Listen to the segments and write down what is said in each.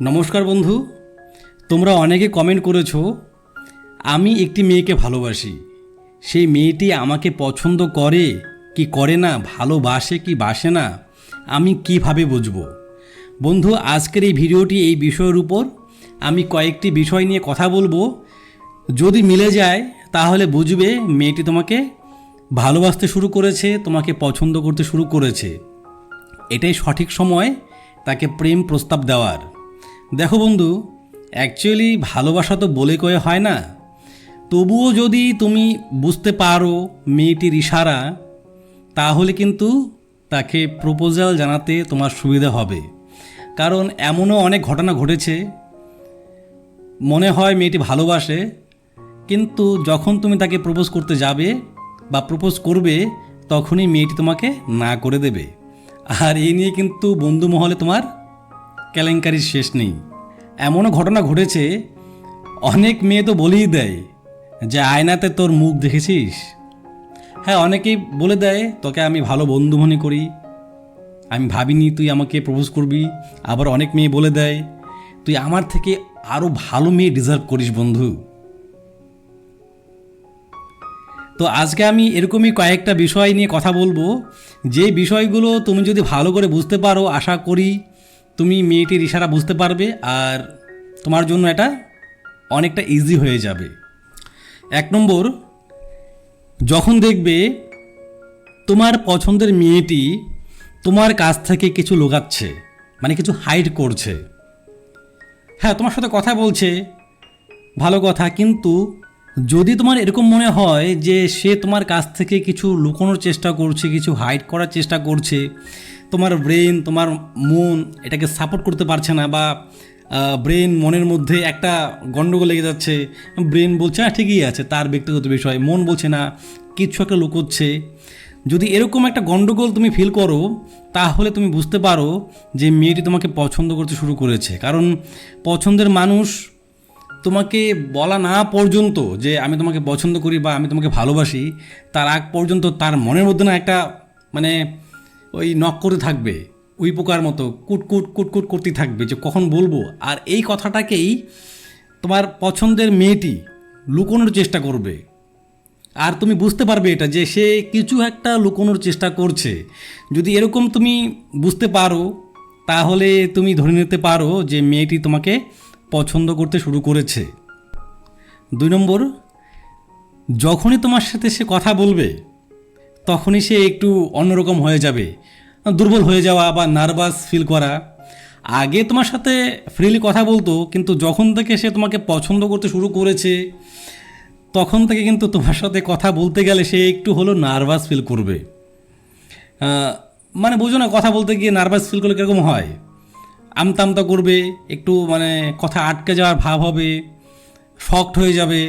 নমস্কার বন্ধু। তোমরা অনেকে কমেন্ট করেছ, আমি একটি মেয়েকে ভালোবাসি। সেই মেয়েটি আমাকে পছন্দ করে কি করে না, ভালোবাসে কি বাসে না, আমি কীভাবে বুঝব? বন্ধু, আজকের এই ভিডিওটি এই বিষয়ের উপর আমি কয়েকটি বিষয় নিয়ে কথা বলব। যদি মিলে যায়, তাহলে বুঝবে মেয়েটি তোমাকে ভালোবাসতে শুরু করেছে, তোমাকে পছন্দ করতে শুরু করেছে। এটাই সঠিক সময় তাকে প্রেম প্রস্তাব দেওয়ার। দেখো বন্ধু অ্যাকচুয়ালি ভালোবাসা তো বলে কয়ে হয় না। তবুও যদি তুমি বুঝতে পারো মেয়েটির ইশারা, তাহলে কিন্তু তাকে প্রপোজাল জানাতে তোমার সুবিধা হবে। কারণ এমনও অনেক ঘটনা ঘটেছে, মনে হয় মেয়েটি ভালোবাসে, কিন্তু যখন তুমি তাকে প্রপোজ করতে যাবে বা প্রপোজ করবে, তখনই মেয়েটি তোমাকে না করে দেবে। আর এই নিয়ে কিন্তু বন্ধু মহলে তোমার কেলেঙ্কারির শেষ নেই। এমনও ঘটনা ঘটেছে, অনেক মেয়ে তো বলেই দেয় যে, আয়নাতে তোর মুখ দেখেছিস? হ্যাঁ অনেকেই বলে দেয়, তোকে আমি ভালো বন্ধু মনে করি। আমি ভাবিনি তুই আমাকে প্রপোজ করবি। আবার অনেক মেয়ে বলে দেয়, তুই আমার থেকে আরও ভালো মেয়ে ডিজার্ভ করিস, বন্ধু। তো আজকে আমি এরকমই কয়েকটা বিষয় নিয়ে কথা বলব। যে বিষয়গুলো তুমি যদি ভালো করে বুঝতে পারো, আশা করি তুমি মেয়েটির ইশারা বুঝতে পারবে আর তোমার জন্য এটা অনেকটা ইজি হয়ে যাবে। এক নম্বর, যখন দেখবে তোমার পছন্দের মেয়েটি তোমার কাছ থেকে কিছু লোকাচ্ছে মানে কিছু হাইড করছে। হ্যাঁ তোমার সাথে কথা বলছে, ভালো কথা, কিন্তু যদি তোমার এরকম মনে হয় যে সে তোমার কাছ থেকে কিছু লুকোনোর চেষ্টা করছে, কিছু হাইড করার চেষ্টা করছে তোমার ব্রেন তোমার মন এটাকে সাপোর্ট করতে পারছে না বা ব্রেন মনের মধ্যে একটা গণ্ডগোল লেগে যাচ্ছে। ব্রেন বলছে হ্যাঁ ঠিকই আছে, তার ব্যক্তিগত বিষয়। মন বলছে, না, কিছু একটা লুকোচ্ছে। যদি এরকম একটা গণ্ডগোল তুমি ফিল করো, তাহলে তুমি বুঝতে পারো যে মেয়েটি তোমাকে পছন্দ করতে শুরু করেছে। কারণ পছন্দের মানুষ তোমাকে বলা না পর্যন্ত যে, আমি তোমাকে পছন্দ করি বা আমি তোমাকে ভালোবাসি, তার আগ পর্যন্ত তার মনের মধ্যে না একটা মানে ওই নক করে থাকবে। উই পোকার মতো কুটকুট কুটকুট করতে থাকবে যে কখন বলব। আর এই কথাটাকেই তোমার পছন্দের মেয়েটি লুকোনোর চেষ্টা করবে। আর তুমি বুঝতে পারবে এটা যে সে কিছু একটা লুকোনোর চেষ্টা করছে। যদি এরকম তুমি বুঝতে পারো, তাহলে তুমি ধরে নিতে পারো যে মেয়েটি তোমাকে পছন্দ করতে শুরু করেছে। দুই নম্বর, যখনই তোমার সাথে সে কথা বলবে তখনই সে একটু অন্যরকম হয়ে যাবে। দুর্বল হয়ে যাওয়া বা নার্ভাস ফিল করা। আগে তোমার সাথে ফ্রিলি কথা বলতো, কিন্তু যখন থেকে সে তোমাকে পছন্দ করতে শুরু করেছে, তখন থেকে কিন্তু তোমার সাথে কথা বলতে গেলে সে একটু হলো নার্ভাস ফিল করবে। মানে বুঝো না, কথা বলতে গিয়ে নার্ভাস ফিল করলে কীরকম হয়? আমতা আমতা করবে, একটু মানে কথা আটকে যাওয়ার ভাব হবে শক্ট হয়ে যাবে।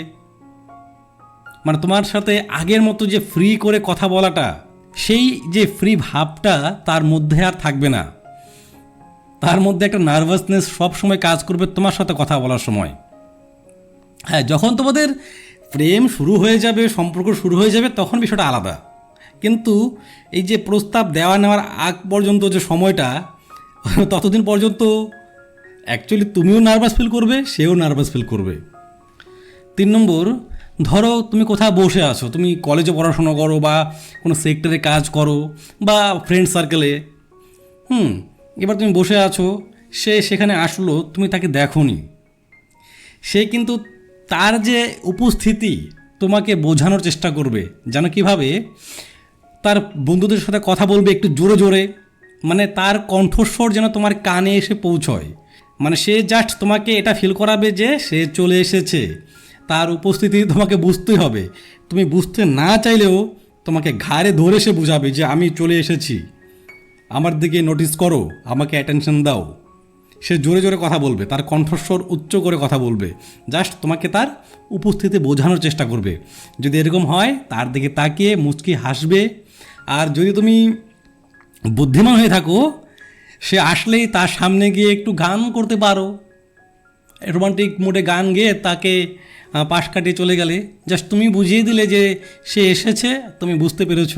মানে তোমার সাথে আগের মতো যে ফ্রি করে কথা বলাটা, সেই যে ফ্রি ভাবটা তার মধ্যে আর থাকবে না। তার মধ্যে একটা নার্ভাসনেস সব সময় কাজ করবে তোমার সাথে কথা বলার সময়। হ্যাঁ যখন তোমাদের প্রেম শুরু হয়ে যাবে, সম্পর্ক শুরু হয়ে যাবে, তখন বিষয়টা আলাদা। কিন্তু এই যে প্রস্তাব দেওয়া নেওয়ার আগ পর্যন্ত যে সময়টা, ততদিন পর্যন্ত অ্যাকচুয়ালি তুমিও নার্ভাস ফিল করবে, সেও নার্ভাস ফিল করবে। তিন নম্বর ধরো তুমি কোথাও বসে আছো, তুমি কলেজে পড়াশোনা করো বা কোনো সেক্টরে কাজ করো বা ফ্রেন্ড সার্কেলে হুম, এবার তুমি বসে আছো, সে সেখানে আসলো, তুমি তাকে দেখোনি। সে কিন্তু তার যে উপস্থিতি তোমাকে বোঝানোর চেষ্টা করবে যেন কীভাবে? তার বন্ধুদের সাথে কথা বলবে একটু জোরে জোরে মানে তার কণ্ঠস্বর যেন তোমার কানে এসে পৌঁছয়। মানে সে জাস্ট তোমাকে এটা ফিল করাবে যে সে চলে এসেছে। তার উপস্থিতি তোমাকে বুঝতেই হবে। তুমি বুঝতে না চাইলেও তোমাকে ঘাড়ে ধরে সে বুঝাবে যে আমি চলে এসেছি। আমার দিকে নোটিস করো, আমাকে অ্যাটেনশন দাও। সে জোরে জোরে কথা বলবে, তার কণ্ঠস্বর উচ্চ করে কথা বলবে। জাস্ট তোমাকে তার উপস্থিতি বোঝানোর চেষ্টা করবে। যদি এরকম হয়, তার দিকে তাকিয়ে মুচকি হাসবে। আর যদি তুমি বুদ্ধিমান হয়ে থাকো, সে আসলেই তার সামনে গিয়ে একটু গান করতে পারো। রোমান্টিক মোডে গান গেয়ে তাকে পাশ কাটিয়ে চলে গেলে। জাস্ট তুমি বুঝিয়ে দিলে যে সে এসেছে, তুমি বুঝতে পেরেছ।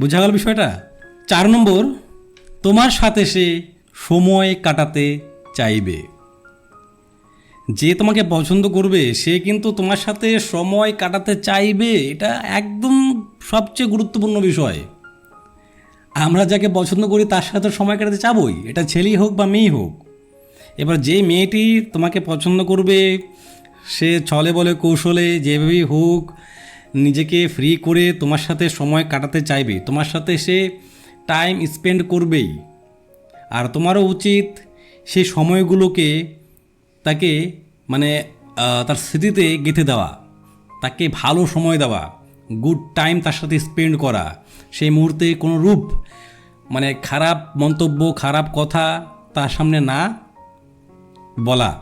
বোঝা গেল বিষয়টা? চার নম্বর, তোমার সাথে সে সময় কাটাতে চাইবে। যে তোমাকে পছন্দ করবে, সে কিন্তু তোমার সাথে সময় কাটাতে চাইবে, এটা একদম সবচেয়ে গুরুত্বপূর্ণ বিষয়। আমরা যাকে পছন্দ করি, তার সাথে সময় কাটাতে চাবই। এটা ছেলেই হোক বা মেয়েই হোক। এবার যে মেয়েটি তোমাকে পছন্দ করবে সে ছলে বলে কৌশলে যেভাবেই হোক নিজেকে ফ্রি করে তোমার সাথে সময় কাটাতে চাইবে। তোমার সাথে সে টাইম স্পেন্ড করবেই। আর তোমারও উচিত সেই সময়গুলোকে তাকে মানে তার স্মৃতিতে গেঁথে দেওয়া। তাকে ভালো সময় দেওয়া গুড টাইম তার সাথে স্পেন্ড করা। সেই মুহূর্তে কোনো রূপ মানে খারাপ মন্তব্য, খারাপ কথা তার সামনে না বলা।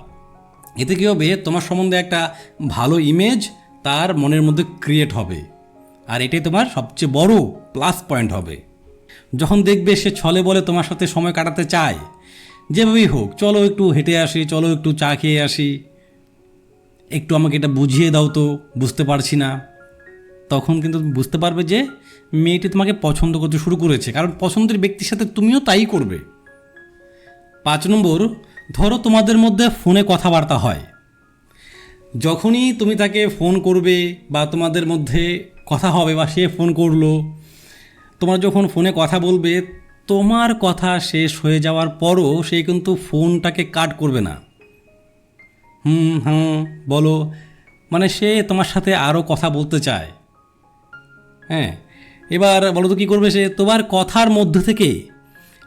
এতে কী হবে? তোমার সম্বন্ধে একটা ভালো ইমেজ তার মনের মধ্যে ক্রিয়েট হবে। আর এটাই তোমার সবচেয়ে বড় প্লাস পয়েন্ট হবে। যখন দেখবে সে ছলে বলে তোমার সাথে সময় কাটাতে চায়, যেভাবেই হোক, চলো একটু হেঁটে আসি, চলো একটু চা খেয়ে আসি। একটু আমাকে এটা বুঝিয়ে দাও তো, বুঝতে পারছি না। তখন কিন্তু বুঝতে পারবে যে মেয়েটি তোমাকে পছন্দ করতে শুরু করেছে, কারণ পছন্দের ব্যক্তির সাথে তুমিও তাই করবে। পাঁচ নম্বর, ধরো তোমাদের মধ্যে ফোনে কথাবার্তা হয়। যখনই তুমি তাকে ফোন করবে বা তোমাদের মধ্যে কথা হবে বা সে ফোন করল, তোমার যখন ফোনে কথা বলবে, তোমার কথা শেষ হয়ে যাওয়ার পরও সে কিন্তু ফোনটাকে কাট করবে না। হুম হুম বলো। মানে সে তোমার সাথে আরও কথা বলতে চায়। হ্যাঁ এবার বলো তো কী করবে সে? তোমার কথার মধ্যে থেকে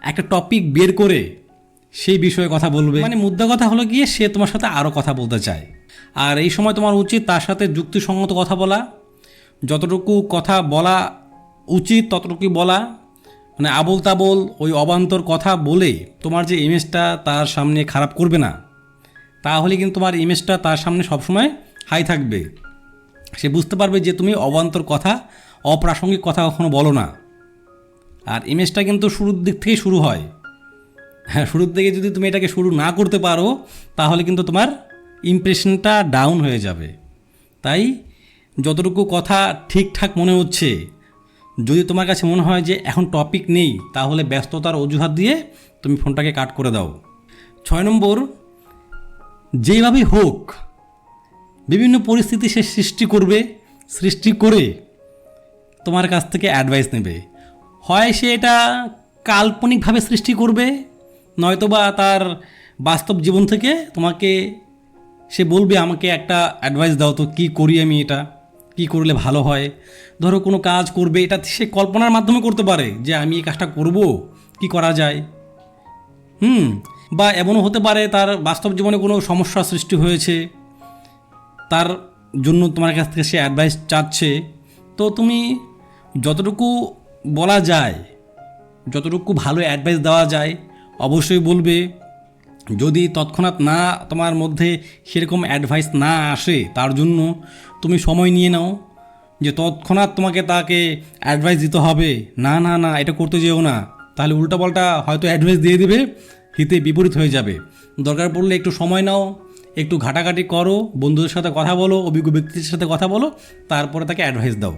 একটা টপিক বের করে সেই বিষয়ে কথা বলবে। মানে মুদ্রা কথা হলো গিয়ে সে তোমার সাথে আরও কথা বলতে চায়। আর এই সময় তোমার উচিত তার সাথে যুক্তিসঙ্গত কথা বলা। যতটুকু কথা বলা উচিত, ততটুকুই বলা। মানে আবল তাবল ওই অবান্তর কথা বলে তোমার যে ইমেজটা তার সামনে খারাপ করবে না, তাহলে কিন্তু তোমার ইমেজটা তার সামনে সবসময় হাই থাকবে। সে বুঝতে পারবে যে তুমি অবান্তর কথা, অপ্রাসঙ্গিক কথা কখনো বলো না। আর ইমেজটা কিন্তু শুরুর দিক থেকেই শুরু হয়। হ্যাঁ শুরুর দিকে যদি তুমি এটাকে শুরু না করতে পারো, তাহলে কিন্তু তোমার ইমপ্রেশনটা ডাউন হয়ে যাবে। তাই যতটুকু কথা ঠিকঠাক মনে হচ্ছে, যদি তোমার কাছে মনে হয় যে এখন টপিক নেই, তাহলে ব্যস্ততার অজুহাত দিয়ে তুমি ফোনটাকে কাট করে দাও। ছয় নম্বর, যেইভাবেই হোক, বিভিন্ন পরিস্থিতি সে সৃষ্টি করবে, সৃষ্টি করে তোমার কাছ থেকে অ্যাডভাইস নেবে। হয় সে এটা কাল্পনিকভাবে সৃষ্টি করবে নয়তোবা তার বাস্তব জীবন থেকে তোমাকে, সে বলবে আমাকে একটা অ্যাডভাইস দাও তো, কী করি আমি এটা? কী করলে ভালো হয়? ধরো কোনো কাজ করবে, এটা সে কল্পনার মাধ্যমে করতে পারে যে আমি এই কাজটা করব, কি করা যায়? হুম, বা এমনও হতে পারে তার বাস্তব জীবনে কোনো সমস্যা সৃষ্টি হয়েছে, তার জন্য তোমার কাছ থেকে সে অ্যাডভাইস চাচ্ছে। তো তুমি যতটুকু বলা যায়, যতটুকু ভালো অ্যাডভাইস দেওয়া যায় অবশ্যই বলবে, যদি তৎক্ষণাৎ না তোমার মধ্যে সেরকম অ্যাডভাইস না আসে, তার জন্য তুমি সময় নিয়ে নাও, যে তৎক্ষণাৎ তোমাকে তাকে অ্যাডভাইস দিতে হবে। না না না, এটা করতে যেও না। তাহলে উল্টাপাল্টা হয়তো অ্যাডভাইস দিয়ে দেবে, হিতে বিপরীত হয়ে যাবে। দরকার পড়লে একটু সময় নাও, একটু ঘাটাঘাটি করো, বন্ধুদের সাথে কথা বলো, অভিজ্ঞ ব্যক্তিদের সাথে কথা বলো, তারপরে তাকে অ্যাডভাইস দাও।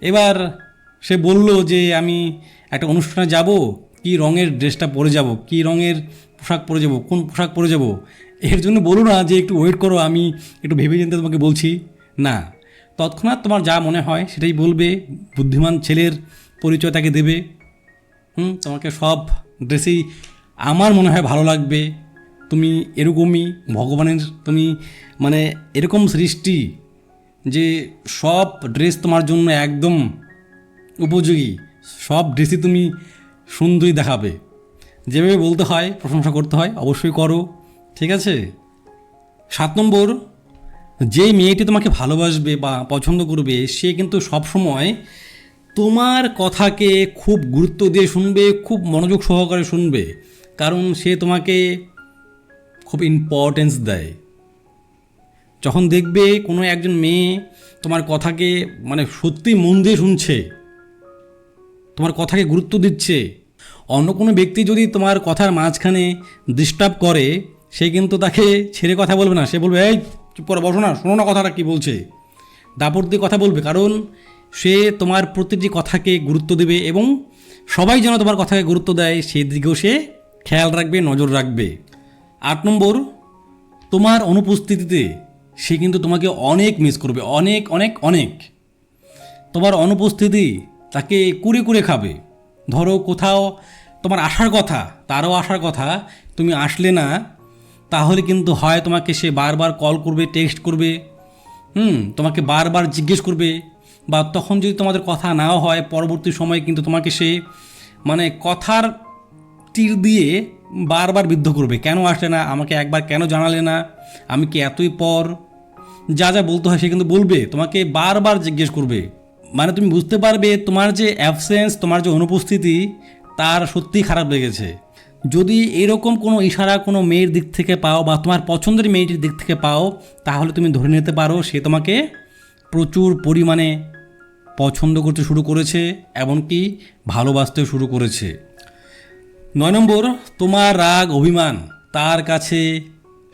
এবার সে বলল যে, আমি একটা অনুষ্ঠানে যাব কি রঙের ড্রেসটা পরে যাব, কি রঙের পোশাক পরে যাব, কোন পোশাক পরে যাব, এর জন্য বলো না যে একটু ওয়েট করো, আমি একটু ভেবে চিন্তে তোমাকে বলছি। না, তৎক্ষণাৎ তোমার যা মনে হয় সেটাই বলবে, বুদ্ধিমান ছেলের পরিচয় তাকে দেবে। হুম, তোমাকে সব ড্রেসেই আমার মনে হয় ভালো লাগবে। তুমি এরকমই ভগবানের, তুমি মানে এরকম সৃষ্টি যে সব ড্রেস তোমার জন্য একদম উপযোগী, সব ড্রেসই তুমি সুন্দরী দেখাবে। যেভাবে বলতে হয়, প্রশংসা করতে হয়, অবশ্যই করো। ঠিক আছে? সাত নম্বর যে মেয়েটি তোমাকে ভালোবাসবে বা পছন্দ করবে, সে কিন্তু সবসময় তোমার কথাকে খুব গুরুত্ব দিয়ে শুনবে, খুব মনোযোগ সহকারে শুনবে। কারণ সে তোমাকে খুব ইম্পর্টেন্স দেয়। যখন দেখবে কোনো একজন মেয়ে তোমার কথাকে মানে সত্যি মন দিয়ে শুনছে তোমার কথাকে গুরুত্ব দিচ্ছে। অন্য কোনো ব্যক্তি যদি তোমার কথার মাঝখানে ডিস্টার্ব করে, সে কিন্তু তাকে ছেড়ে কথা বলবে না। সে বলবে, এই, চুপ করে বসো না, শোনো না কথাটা কী বলছে? দাপট দিয়ে কথা বলবে, কারণ সে তোমার প্রতিটি কথাকে গুরুত্ব দেবে এবং সবাই যেন তোমার কথাকে গুরুত্ব দেয়, সেই দিকেও সে খেয়াল রাখবে, নজর রাখবে। আট নম্বর, তোমার অনুপস্থিতিতে সে কিন্তু তোমাকে অনেক মিস করবে, অনেক অনেক অনেক। তোমার অনুপস্থিতি তাকে কুড়ে কুড়ে খাবে। ধরো কোথাও তোমার আসার কথা, তারও আসার কথা, তুমি আসলে না, তাহলে কিন্তু হয় তোমাকে সে বারবার কল করবে টেক্সট করবে, হুম, তোমাকে বারবার জিজ্ঞেস করবে, বা তখন যদি তোমাদের কথা নাও হয়, পরবর্তী সময়ে কিন্তু তোমাকে সে মানে কথার তীর দিয়ে বারবার বিদ্ধ করবে, কেন আসলে না? আমাকে একবার কেন জানালে না? আমি কি এতই পর? যা যা বলতে হয় সে কিন্তু বলবে, তোমাকে বারবার জিজ্ঞেস করবে। মানে তুমি বুঝতে পারবে তোমার যে অ্যাবসেন্স তোমার যে অনুপস্থিতি, তার সত্যিই খারাপ লেগেছে। যদি এরকম কোনো ইশারা কোনো মেয়ের দিক থেকে পাও বা তোমার পছন্দের মেয়েটির দিক থেকে পাও, তাহলে তুমি ধরে নিতে পারো সে তোমাকে প্রচুর পরিমাণে পছন্দ করতে শুরু করেছে এমনকি ভালোবাসতে শুরু করেছে। নয় নম্বর, তোমার রাগ, অভিমান তার কাছে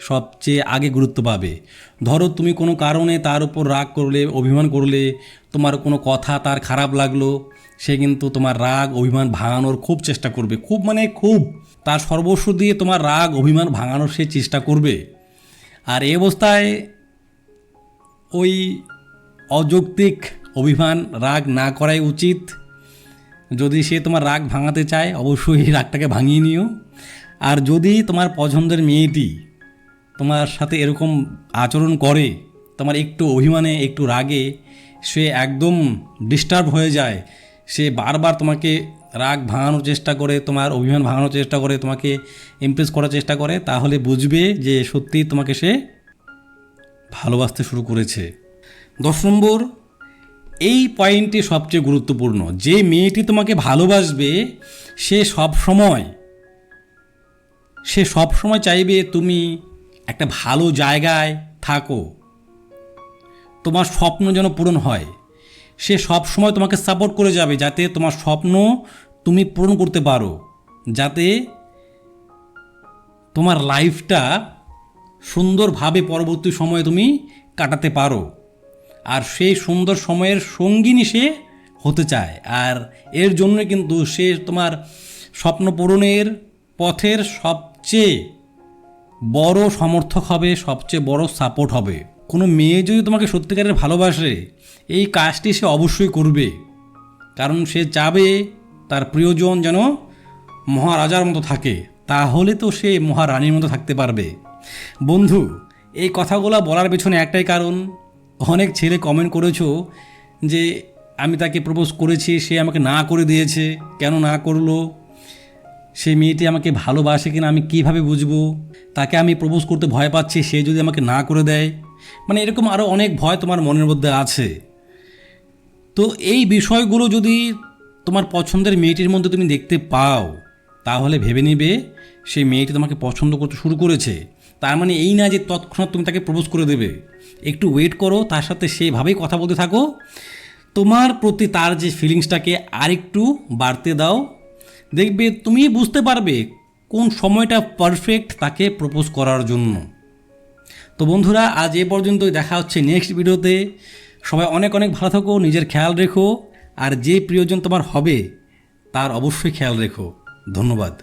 সবচেয়ে আগে গুরুত্ব পাবে। ধরো তুমি কোনো কারণে তার উপর রাগ করলে, অভিমান করলে তোমার কোনো কথা তার খারাপ লাগল, সে কিন্তু তোমার রাগ, অভিমান ভাঙানোর খুব চেষ্টা করবে। খুব মানে খুব। তার সর্বস্ব দিয়ে তোমার রাগ, অভিমান ভাঙানোর সে চেষ্টা করবে। আর এই অবস্থায় ওই অযৌক্তিক অভিমান রাগ না করাই উচিত। যদি সে তোমার রাগ ভাঙাতে চায়, অবশ্যই রাগটাকে ভাঙিয়ে নিও। আর যদি তোমার পছন্দের মেয়েটি তোমার সাথে এরকম আচরণ করে, তোমার একটু অভিমানে, একটু রাগে সে একদম ডিস্টার্ব হয়ে যায়। সে বারবার তোমাকে রাগ ভাঙানোর চেষ্টা করে, তোমার অভিমান ভাঙানোর চেষ্টা করে, তোমাকে ইমপ্রেস করার চেষ্টা করে, তাহলে বুঝবে যে সত্যি তোমাকে সে ভালোবাসতে শুরু করেছে। দশ নম্বর, এই পয়েন্টটি সবচেয়ে গুরুত্বপূর্ণ। যে মেয়েটি তোমাকে ভালোবাসবে, সে সব সময় সে সব সময় চাইবে তুমি একটা ভালো জায়গায় থাকো। তোমার স্বপ্ন যেন পূরণ হয়। সে সব সময় তোমাকে সাপোর্ট করে যাবে যাতে তোমার স্বপ্ন তুমি পূরণ করতে পারো। যাতে তোমার লাইফটা সুন্দরভাবে পরবর্তী সময়ে তুমি কাটাতে পারো। আর সেই সুন্দর সময়ের সঙ্গিনী সে হতে চায়। আর এর জন্য কিন্তু সে তোমার স্বপ্ন পূরণের পথের সবচেয়ে বড় সমর্থক হবে, সবচেয়ে বড় সাপোর্ট হবে। কোনো মেয়ে যদি তোমাকে সত্যিকারের ভালোবাসে, এই কাজটি সে অবশ্যই করবে। কারণ সে চাবে তার প্রিয়জন যেন মহারাজার মতো থাকে, তাহলে তো সে মহারানীর মতো থাকতে পারবে। বন্ধু, এই কথাগুলো বলার পেছনে একটাই কারণ, অনেক ছেলে কমেন্ট করেছ যে আমি তাকে প্রপোজ করেছি, সে আমাকে না করে দিয়েছে। কেন না করল? সে মেয়েটি আমাকে ভালোবাসে কিনা আমি কীভাবে বুঝব? তাকে আমি প্রপোজ করতে ভয় পাচ্ছি, সে যদি আমাকে না করে দেয় মানে এরকম আরও অনেক ভয় তোমার মনের মধ্যে আছে। তো এই বিষয়গুলো যদি তোমার পছন্দের মেয়েটির মধ্যে তুমি দেখতে পাও, তাহলে ভেবে নেবে সেই মেয়েটি তোমাকে পছন্দ করতে শুরু করেছে। তার মানে এই না যে তৎক্ষণাৎ তুমি তাকে প্রপোজ করে দেবে। একটু ওয়েট করো, তার সাথে সেভাবেই কথা বলতে থাকো। তোমার প্রতি তার যে ফিলিংসটাকে আরেকটু বাড়তে দাও। দেখবে তুমি বুঝতে পারবে কোন সময়টা পারফেক্ট তাকে প্রপোজ করার জন্য। তো বন্ধুরা, আজ এ পর্যন্তই দেখা হচ্ছে নেক্সট ভিডিওতে। সবাই অনেক অনেক ভালো থাকো, নিজের খেয়াল রেখো, আর যে প্রিয়জন তোমার হবে, তার অবশ্যই খেয়াল রেখো। ধন্যবাদ।